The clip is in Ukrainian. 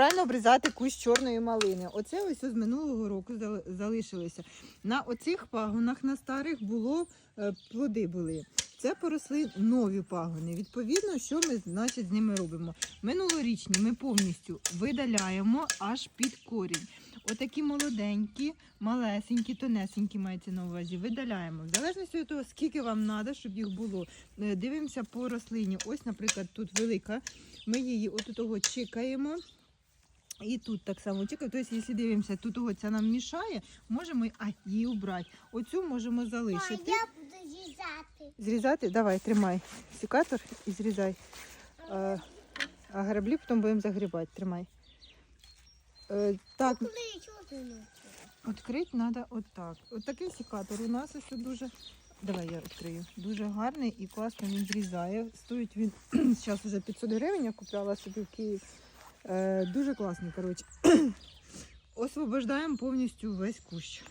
правильно обрізати кущ чорної малини. Оце ось з минулого року залишилося. На оцих пагонах на старих було е, плоди були. Це поросли нові пагони. Відповідно, що ми значить, з ними робимо? Минулорічні ми повністю видаляємо аж під корінь. Отакі молоденькі, малесенькі, тонесенькі мається на увазі. Видаляємо. В залежності від того, скільки вам треба, щоб їх було. Е, Дивимося по рослині. Ось, наприклад, тут велика. Ми її от того чекаємо. І тут так само чекаємо. Тобто, якщо дивимося, тут того ця нам мішає, можемо а, її убрати. Оцю можемо залишити. я буду їжджати. Зрізати? Давай, тримай секатор і зрізай. А, а граблі потім будемо загрібати. Тримай. Е, так, відкрити треба отак. От такий секатор у нас ось дуже. Давай я відкрию. Дуже гарний і класно він зрізає. Стоїть він зараз вже 500 гривень, я купляла собі в Київ. Е, дуже класний, коротше. Освобождаємо повністю весь кущ.